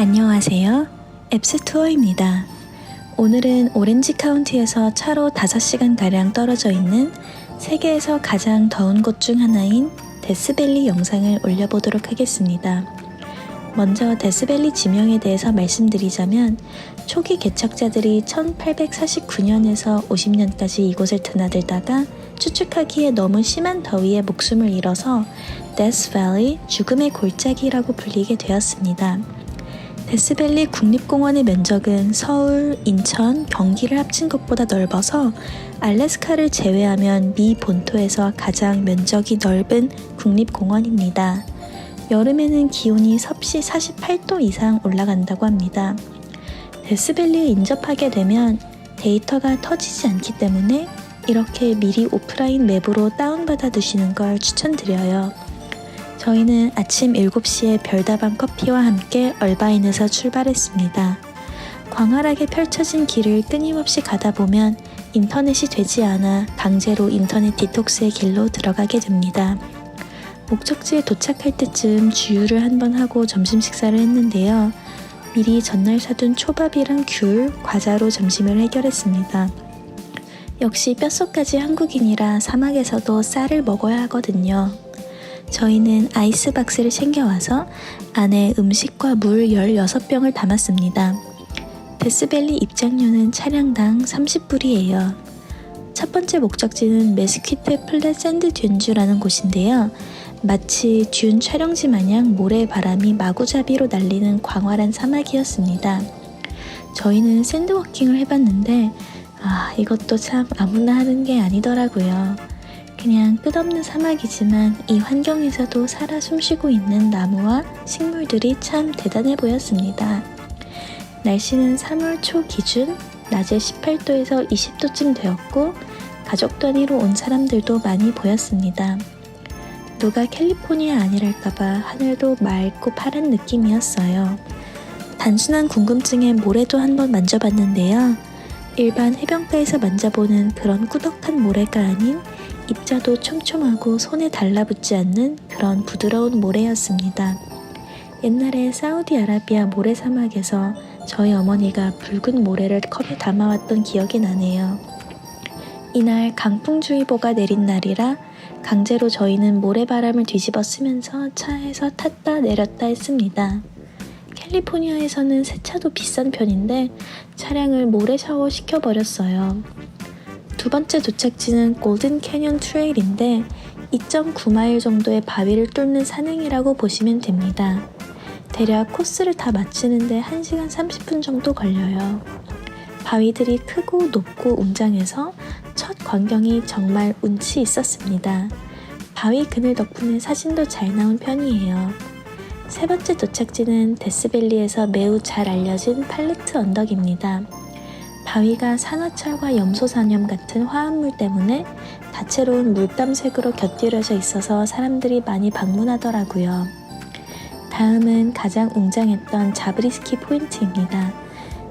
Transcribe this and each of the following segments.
안녕하세요. 앱스투어입니다. 오늘은 오렌지 카운티에서 차로 5시간가량 떨어져 있는 세계에서 가장 더운 곳 중 하나인 데스밸리 영상을 올려보도록 하겠습니다. 먼저 데스밸리 지명에 대해서 말씀드리자면 초기 개척자들이 1849년에서 50년까지 이곳을 드나들다가 추측하기에 너무 심한 더위에 목숨을 잃어서 데스 밸리 죽음의 골짜기라고 불리게 되었습니다. 데스밸리 국립공원의 면적은 서울, 인천, 경기를 합친 것보다 넓어서 알래스카를 제외하면 미 본토에서 가장 면적이 넓은 국립공원입니다. 여름에는 기온이 섭씨 48도 이상 올라간다고 합니다. 데스밸리에 인접하게 되면 데이터가 터지지 않기 때문에 이렇게 미리 오프라인 맵으로 다운받아 두시는 걸 추천드려요. 저희는 아침 7시에 별다방 커피와 함께 얼바인에서 출발했습니다. 광활하게 펼쳐진 길을 끊임없이 가다 보면 인터넷이 되지 않아 강제로 인터넷 디톡스의 길로 들어가게 됩니다. 목적지에 도착할 때쯤 주유를 한 번 하고 점심 식사를 했는데요. 미리 전날 사둔 초밥이랑 귤, 과자로 점심을 해결했습니다. 역시 뼛속까지 한국인이라 사막에서도 쌀을 먹어야 하거든요. 저희는 아이스박스를 챙겨와서 안에 음식과 물 16병을 담았습니다. 데스밸리 입장료는 차량당 30불이에요. 첫 번째 목적지는 메스퀴트 플랫 샌드 듄주라는 곳인데요. 마치 듄 촬영지 마냥 모래 바람이 마구잡이로 날리는 광활한 사막이었습니다. 저희는 샌드워킹을 해봤는데 아 이것도 참 아무나 하는 게 아니더라고요. 그냥 끝없는 사막이지만 이 환경에서도 살아 숨쉬고 있는 나무와 식물들이 참 대단해 보였습니다. 날씨는 3월 초 기준 낮에 18도에서 20도쯤 되었고 가족 단위로 온 사람들도 많이 보였습니다. 누가 캘리포니아 아니랄까봐 하늘도 맑고 파란 느낌이었어요. 단순한 궁금증에 모래도 한번 만져봤는데요. 일반 해변가에서 만져보는 그런 꾸덕한 모래가 아닌 입자도 촘촘하고 손에 달라붙지 않는 그런 부드러운 모래였습니다. 옛날에 사우디아라비아 모래사막에서 저희 어머니가 붉은 모래를 컵에 담아왔던 기억이 나네요. 이날 강풍주의보가 내린 날이라 강제로 저희는 모래바람을 뒤집어 쓰면서 차에서 탔다 내렸다 했습니다. 캘리포니아에서는 세차도 비싼 편인데 차량을 모래 샤워 시켜버렸어요. 두 번째 도착지는 골든 캐년 트레일인데 2.9마일 정도의 바위를 뚫는 산행이라고 보시면 됩니다. 대략 코스를 다 마치는데 1시간 30분 정도 걸려요. 바위들이 크고 높고 웅장해서 첫 광경이 정말 운치 있었습니다. 바위 그늘 덕분에 사진도 잘 나온 편이에요. 세 번째 도착지는 데스밸리에서 매우 잘 알려진 팔레트 언덕입니다. 바위가 산화철과 염소산염 같은 화합물 때문에 다채로운 물감색으로 곁들여져 있어서 사람들이 많이 방문하더라고요. 다음은 가장 웅장했던 자브리스키 포인트입니다.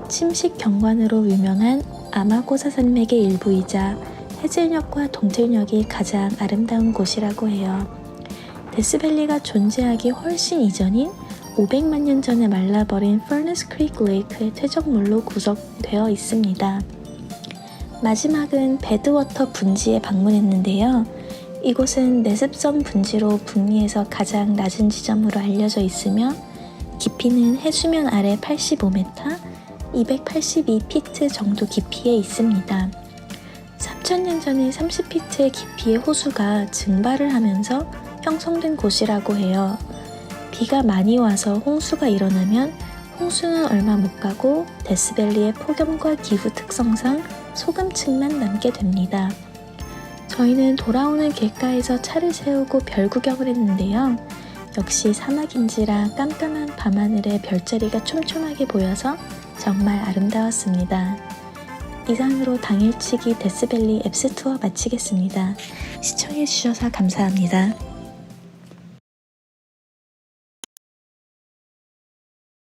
침식 경관으로 유명한 아마고사 산맥의 일부이자 해질녘과 동틀녘이 가장 아름다운 곳이라고 해요. 데스밸리가 존재하기 훨씬 이전인 500만 년 전에 말라버린 퍼너스 크릭 레이크의 퇴적물로 구성되어 있습니다. 마지막은 배드워터 분지에 방문했는데요. 이곳은 내습성 분지로 북미에서 가장 낮은 지점으로 알려져 있으며 깊이는 해수면 아래 85m, 282피트 정도 깊이에 있습니다. 3천년 전에 30피트의 깊이의 호수가 증발을 하면서 형성된 곳이라고 해요. 비가 많이 와서 홍수가 일어나면 홍수는 얼마 못 가고 데스밸리의 폭염과 기후 특성상 소금층만 남게 됩니다. 저희는 돌아오는 길가에서 차를 세우고 별 구경을 했는데요. 역시 사막인지라 깜깜한 밤하늘에 별자리가 촘촘하게 보여서 정말 아름다웠습니다. 이상으로 당일치기 데스밸리 앱스 투어 마치겠습니다. 시청해주셔서 감사합니다.